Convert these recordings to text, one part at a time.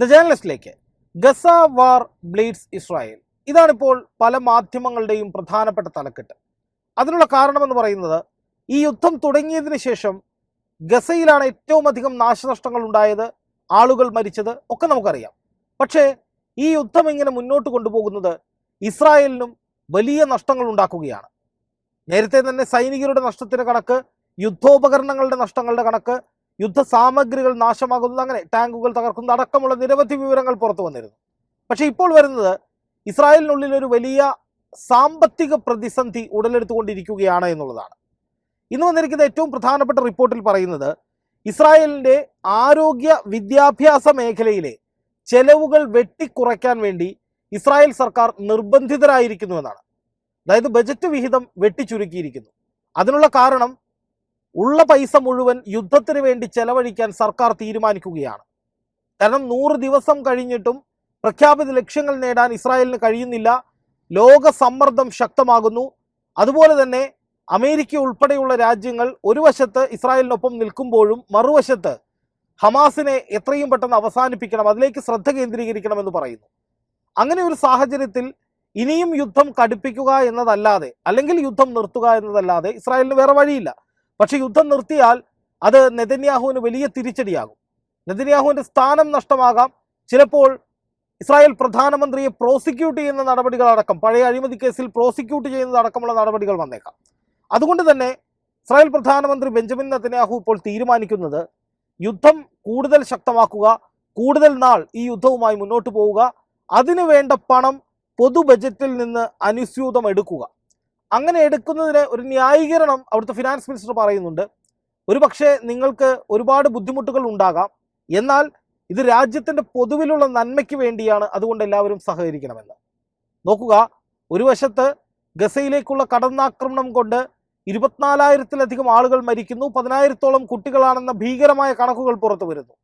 The ജേർണലിസ്റ്റിലേക്ക് Gaza war bleeds Israel. ഇതാണിപ്പോൾ പല മാധ്യമങ്ങളുടെയും പ്രധാനപ്പെട്ട തലക്കെട്ട്. അതിനുള്ള കാരണമെന്ന് പറയുന്നത് ഈ യുദ്ധം തുടങ്ങിയതിന് ശേഷം ഗസയിലാണ് ഏറ്റവും അധികം നാശനഷ്ടങ്ങൾ ഉണ്ടായത് ആളുകൾ മരിച്ചത് ഒക്കെ നമുക്കറിയാം. പക്ഷേ ഈ യുദ്ധം ഇങ്ങനെ മുന്നോട്ട് കൊണ്ടുപോകുന്നത് ഇസ്രായേലിനും വലിയ നഷ്ടങ്ങൾ ഉണ്ടാക്കുകയാണ്. നേരത്തെ തന്നെ സൈനികരുടെ നഷ്ടത്തിന് കണക്ക് യുദ്ധോപകരണങ്ങളുടെ നഷ്ടങ്ങളുടെ കണക്ക് യുദ്ധ സാമഗ്രികൾ നാശമാകുന്നത് അങ്ങനെ ടാങ്കുകൾ തകർക്കുന്നത് അടക്കമുള്ള നിരവധി വിവരങ്ങൾ പുറത്തു വന്നിരുന്നു. പക്ഷേ ഇപ്പോൾ വരുന്നത് ഇസ്രായേലിനുള്ളിൽ ഒരു വലിയ സാമ്പത്തിക പ്രതിസന്ധി ഉടലെടുത്തുകൊണ്ടിരിക്കുകയാണ് എന്നുള്ളതാണ്. ഇന്ന് വന്നിരിക്കുന്ന ഏറ്റവും പ്രധാനപ്പെട്ട റിപ്പോർട്ടിൽ പറയുന്നത് ഇസ്രായേലിന്റെ ആരോഗ്യ വിദ്യാഭ്യാസ മേഖലയിലെ ചെലവുകൾ വെട്ടിക്കുറയ്ക്കാൻ വേണ്ടി ഇസ്രായേൽ സർക്കാർ നിർബന്ധിതരായിരിക്കുന്നു എന്നാണ്. അതായത് ബജറ്റ് വിഹിതം വെട്ടിച്ചുരുക്കിയിരിക്കുന്നു. അതിനുള്ള കാരണം ഉള്ള പൈസ മുഴുവൻ യുദ്ധത്തിന് വേണ്ടി ചെലവഴിക്കാൻ സർക്കാർ തീരുമാനിക്കുകയാണ്. കാരണം നൂറ് ദിവസം കഴിഞ്ഞിട്ടും പ്രഖ്യാപിത ലക്ഷ്യങ്ങൾ നേടാൻ ഇസ്രായേലിന് കഴിയുന്നില്ല. ലോക സമ്മർദ്ദം ശക്തമാകുന്നു. അതുപോലെ തന്നെ അമേരിക്ക ഉൾപ്പെടെയുള്ള രാജ്യങ്ങൾ ഒരു വശത്ത് ഇസ്രായേലിനൊപ്പം നിൽക്കുമ്പോഴും മറുവശത്ത് ഹമാസിനെ എത്രയും പെട്ടെന്ന് അവസാനിപ്പിക്കണം അതിലേക്ക് ശ്രദ്ധ കേന്ദ്രീകരിക്കണമെന്ന് പറയുന്നു. അങ്ങനെ ഒരു സാഹചര്യത്തിൽ ഇനിയും യുദ്ധം കടുപ്പിക്കുക എന്നതല്ലാതെ അല്ലെങ്കിൽ യുദ്ധം നിർത്തുക എന്നതല്ലാതെ ഇസ്രായേലിന് വേറെ വഴിയില്ല. പക്ഷെ യുദ്ധം നിർത്തിയാൽ അത് നെതന്യാഹുവിന് വലിയ തിരിച്ചടിയാകും. നെതന്യാഹുവിന്റെ സ്ഥാനം നഷ്ടമാകാം. ചിലപ്പോൾ ഇസ്രായേൽ പ്രധാനമന്ത്രിയെ പ്രോസിക്യൂട്ട് ചെയ്യുന്ന നടപടികളടക്കം പഴയ അഴിമതി കേസിൽ പ്രോസിക്യൂട്ട് ചെയ്യുന്നതടക്കമുള്ള നടപടികൾ വന്നേക്കാം. അതുകൊണ്ട് തന്നെ ഇസ്രായേൽ പ്രധാനമന്ത്രി ബെഞ്ചമിൻ നെതന്യാഹു ഇപ്പോൾ തീരുമാനിക്കുന്നത് യുദ്ധം കൂടുതൽ ശക്തമാക്കുക കൂടുതൽ നാൾ ഈ യുദ്ധവുമായി മുന്നോട്ട് പോവുക അതിനു വേണ്ട പണം പൊതു ബജറ്റിൽ നിന്ന് അനുസ്യൂതം എടുക്കുക അങ്ങനെ എടുക്കുന്നതിന് ഒരു ന്യായീകരണം അവിടുത്തെ ഫിനാൻസ് മിനിസ്റ്റർ പറയുന്നുണ്ട്. ഒരു പക്ഷേ നിങ്ങൾക്ക് ഒരുപാട് ബുദ്ധിമുട്ടുകൾ ഉണ്ടാകാം. എന്നാൽ ഇത് രാജ്യത്തിന്റെ പൊതുവിലുള്ള നന്മയ്ക്ക് വേണ്ടിയാണ് അതുകൊണ്ട് എല്ലാവരും സഹകരിക്കണമെന്ന്. നോക്കുക ഒരു വശത്ത് ഗസയിലേക്കുള്ള കടന്നാക്രമണം കൊണ്ട് ഇരുപത്തിനാലായിരത്തിലധികം ആളുകൾ മരിക്കുന്നു പതിനായിരത്തോളം കുട്ടികളാണെന്ന ഭീകരമായ കണക്കുകൾ പുറത്തു വരുന്നു.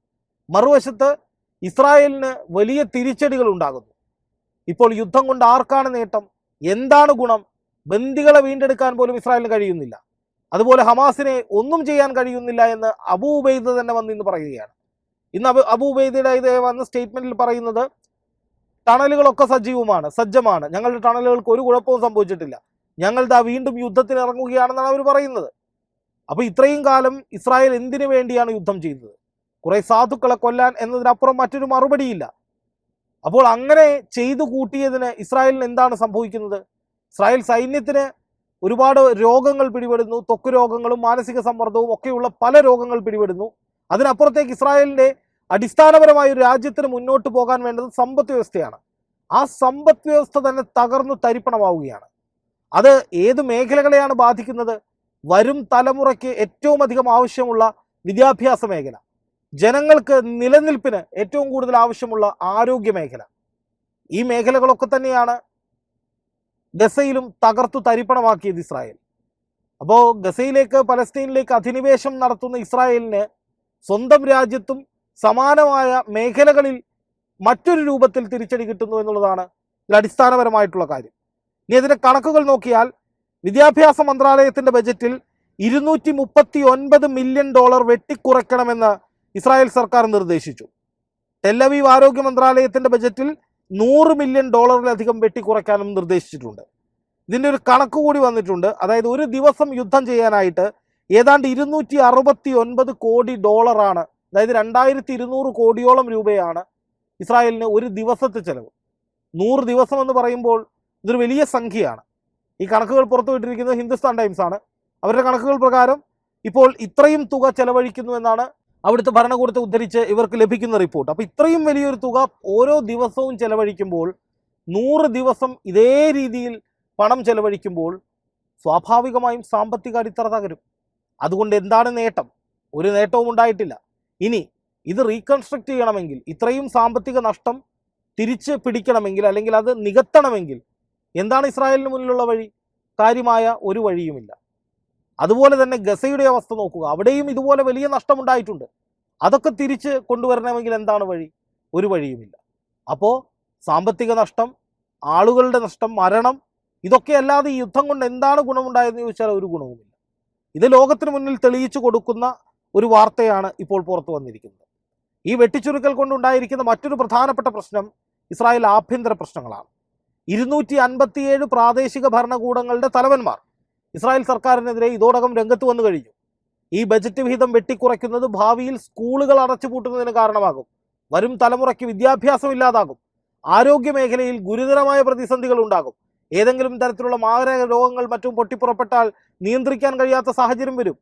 മറുവശത്ത് ഇസ്രായേലിന് വലിയ തിരിച്ചടികൾ ഉണ്ടാകുന്നു. ഇപ്പോൾ യുദ്ധം കൊണ്ട് ആർക്കാണ് നേട്ടം? എന്താണ് ഗുണം? ബന്ദികളെ വീണ്ടെടുക്കാൻ പോലും ഇസ്രായേലിന് കഴിയുന്നില്ല. അതുപോലെ ഹമാസിനെ ഒന്നും ചെയ്യാൻ കഴിയുന്നില്ല എന്ന് അബൂബൈദ് തന്നെ വന്ന് ഇന്ന് പറയുകയാണ്. ഇന്ന് അബു അബൂബൈദിയുടെ ഇത് വന്ന സ്റ്റേറ്റ്മെന്റിൽ പറയുന്നത് ടണലുകളൊക്കെ സജീവമാണ് സജ്ജമാണ്. ഞങ്ങളുടെ ടണലുകൾക്ക് ഒരു കുഴപ്പവും സംഭവിച്ചിട്ടില്ല. ഞങ്ങൾ ദാ വീണ്ടും യുദ്ധത്തിന് ഇറങ്ങുകയാണെന്നാണ് അവർ പറയുന്നത്. അപ്പോൾ ഇത്രയും കാലം ഇസ്രായേൽ എന്തിനു വേണ്ടിയാണ് യുദ്ധം ചെയ്തത്? കുറെ സാധുക്കളെ കൊല്ലാൻ എന്നതിനപ്പുറം മറ്റൊരു മറുപടിയില്ല. അപ്പോൾ അങ്ങനെ ചെയ്തു കൂട്ടിയതിന് ഇസ്രായേലിന് എന്താണ് സംഭവിക്കുന്നത്? ഇസ്രായേൽ സൈന്യത്തിന് ഒരുപാട് രോഗങ്ങൾ പിടിപെടുന്നു. ത്വക്ക് രോഗങ്ങളും മാനസിക സമ്മർദ്ദവും ഒക്കെയുള്ള പല രോഗങ്ങൾ പിടിപെടുന്നു. അതിനപ്പുറത്തേക്ക് ഇസ്രായേലിന്റെ അടിസ്ഥാനപരമായ ഒരു രാജ്യത്തിന് മുന്നോട്ട് പോകാൻ വേണ്ടത് സമ്പദ് വ്യവസ്ഥയാണ്. ആ സമ്പദ് വ്യവസ്ഥ തന്നെ തകർന്നു തരിപ്പണമാവുകയാണ്. അത് ഏത് മേഖലകളെയാണ് ബാധിക്കുന്നത്? വരും തലമുറയ്ക്ക് ഏറ്റവും അധികം ആവശ്യമുള്ള വിദ്യാഭ്യാസ മേഖല. ജനങ്ങൾക്ക് നിലനിൽപ്പിന് ഏറ്റവും കൂടുതൽ ആവശ്യമുള്ള ആരോഗ്യ മേഖല. ഈ മേഖലകളൊക്കെ തന്നെയാണ് ഗസയിലും തകർത്തു തരിപ്പണമാക്കിയത് ഇസ്രായേൽ. അപ്പോൾ ഗസയിലേക്ക് പലസ്തീനിലേക്ക് അധിനിവേശം നടത്തുന്ന ഇസ്രായേലിന് സ്വന്തം രാജ്യത്തും സമാനമായ മേഖലകളിൽ മറ്റൊരു രൂപത്തിൽ തിരിച്ചടി കിട്ടുന്നു എന്നുള്ളതാണ് ഇതിൽ അടിസ്ഥാനപരമായിട്ടുള്ള കാര്യം. ഇനി അതിന്റെ കണക്കുകൾ നോക്കിയാൽ വിദ്യാഭ്യാസ മന്ത്രാലയത്തിന്റെ ബജറ്റിൽ ഇരുന്നൂറ്റി മുപ്പത്തി ഒൻപത് മില്യൺ ഡോളർ വെട്ടിക്കുറയ്ക്കണമെന്ന് ഇസ്രായേൽ സർക്കാർ നിർദ്ദേശിച്ചു. ടെല്ലവീവ് ആരോഗ്യ മന്ത്രാലയത്തിന്റെ ബജറ്റിൽ നൂറ് മില്യൺ ഡോളറിലധികം വെട്ടിക്കുറയ്ക്കാനും നിർദ്ദേശിച്ചിട്ടുണ്ട്. ഇതിന്റെ ഒരു കണക്ക് കൂടി വന്നിട്ടുണ്ട്. അതായത് ഒരു ദിവസം യുദ്ധം ചെയ്യാനായിട്ട് ഏതാണ്ട് ഇരുന്നൂറ്റി അറുപത്തി ഒൻപത് കോടി ഡോളറാണ് അതായത് രണ്ടായിരത്തി ഇരുന്നൂറ് കോടിയോളം രൂപയാണ് ഇസ്രായേലിന് ഒരു ദിവസത്തെ ചെലവ്. നൂറ് ദിവസം എന്ന് പറയുമ്പോൾ ഇതൊരു വലിയ സംഖ്യയാണ്. ഈ കണക്കുകൾ പുറത്തുവിട്ടിരിക്കുന്നത് ഹിന്ദുസ്ഥാൻ ടൈംസ് ആണ് അവരുടെ കണക്കുകൾ പ്രകാരം ഇപ്പോൾ ഇത്രയും തുക ചെലവഴിക്കുന്നു എന്നാണ് അവിടുത്തെ ഭരണകൂടത്തെ ഉദ്ധരിച്ച് ഇവർക്ക് ലഭിക്കുന്ന റിപ്പോർട്ട് അപ്പോൾ ഇത്രയും വലിയൊരു തുക ഓരോ ദിവസവും ചെലവഴിക്കുമ്പോൾ നൂറ് ദിവസം ഇതേ രീതിയിൽ പണം ചെലവഴിക്കുമ്പോൾ സ്വാഭാവികമായും സാമ്പത്തിക അടിത്തറ തകരും. അതുകൊണ്ട് എന്താണ് നേട്ടം? ഒരു നേട്ടവും ഉണ്ടായിട്ടില്ല. ഇനി ഇത് റീകൺസ്ട്രക്ട് ചെയ്യണമെങ്കിൽ ഇത്രയും സാമ്പത്തിക നഷ്ടം തിരിച്ച് പിടിക്കണമെങ്കിൽ അല്ലെങ്കിൽ അത് നികത്തണമെങ്കിൽ എന്താണ് ഇസ്രായേലിന് മുന്നിലുള്ള വഴി? കാര്യമായ ഒരു വഴിയുമില്ല. അതുപോലെ തന്നെ ഗസയുടെ അവസ്ഥ നോക്കുക. അവിടെയും ഇതുപോലെ വലിയ നഷ്ടമുണ്ടായിട്ടുണ്ട്. അതൊക്കെ തിരിച്ച് കൊണ്ടുവരണമെങ്കിൽ എന്താണ് വഴി? ഒരു വഴിയുമില്ല. അപ്പോൾ സാമ്പത്തിക നഷ്ടം ആളുകളുടെ നഷ്ടം മരണം ഇതൊക്കെ അല്ലാതെ ഈ യുദ്ധം കൊണ്ട് എന്താണ് ഗുണമുണ്ടായതെന്ന് ചോദിച്ചാൽ ഒരു ഗുണവുമില്ല. ഇത് ലോകത്തിന് മുന്നിൽ തെളിയിച്ചു കൊടുക്കുന്ന ഒരു വാർത്തയാണ് ഇപ്പോൾ പുറത്തു വന്നിരിക്കുന്നത്. ഈ വെട്ടിച്ചുരുക്കൽ കൊണ്ടുണ്ടായിരിക്കുന്ന മറ്റൊരു പ്രധാനപ്പെട്ട പ്രശ്നം ഇസ്രായേൽ ആഭ്യന്തര പ്രശ്നങ്ങളാണ്. ഇരുന്നൂറ്റി അൻപത്തിയേഴ് പ്രാദേശിക ഭരണകൂടങ്ങളുടെ തലവന്മാർ ഇസ്രായേൽ സർക്കാരിനെതിരെ ഇതോടകം രംഗത്ത് വന്നു കഴിഞ്ഞു. ഈ ബജറ്റ് വിഹിതം വെട്ടിക്കുറയ്ക്കുന്നത് ഭാവിയിൽ സ്കൂളുകൾ അടച്ചുപൂട്ടുന്നതിന് കാരണമാകും. വരും തലമുറയ്ക്ക് വിദ്യാഭ്യാസം ഇല്ലാതാകും. ആരോഗ്യ മേഖലയിൽ ഗുരുതരമായ പ്രതിസന്ധികൾ ഉണ്ടാകും. ഏതെങ്കിലും തരത്തിലുള്ള മാരക രോഗങ്ങൾ മറ്റും പൊട്ടിപ്പുറപ്പെട്ടാൽ നിയന്ത്രിക്കാൻ കഴിയാത്ത സാഹചര്യം വരും.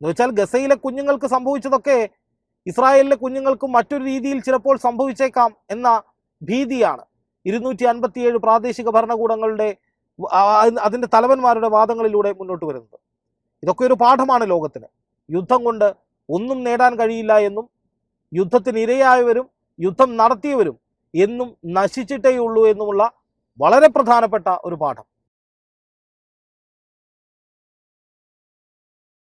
എന്ന് വെച്ചാൽ ഗസയിലെ കുഞ്ഞുങ്ങൾക്ക് സംഭവിച്ചതൊക്കെ ഇസ്രായേലിലെ കുഞ്ഞുങ്ങൾക്കും മറ്റൊരു രീതിയിൽ ചിലപ്പോൾ സംഭവിച്ചേക്കാം എന്ന ഭീതിയാണ്. ഇരുന്നൂറ്റി അൻപത്തിയേഴ് പ്രാദേശിക ഭരണകൂടങ്ങളുടെ ആ, അതിന്റെ തലവന്മാരുടെ വാദങ്ങളിലൂടെ മുന്നോട്ട് വരുന്നത്. ഇതൊക്കെ ഒരു പാഠമാണ് ലോകത്തിന്. യുദ്ധം കൊണ്ട് ഒന്നും നേടാൻ കഴിയില്ല എന്നും യുദ്ധത്തിന് ഇരയായവരും യുദ്ധം നടത്തിയവരും എന്നും നശിച്ചിട്ടേ ഉള്ളൂ എന്നുമുള്ള വളരെ പ്രധാനപ്പെട്ട ഒരു പാഠം.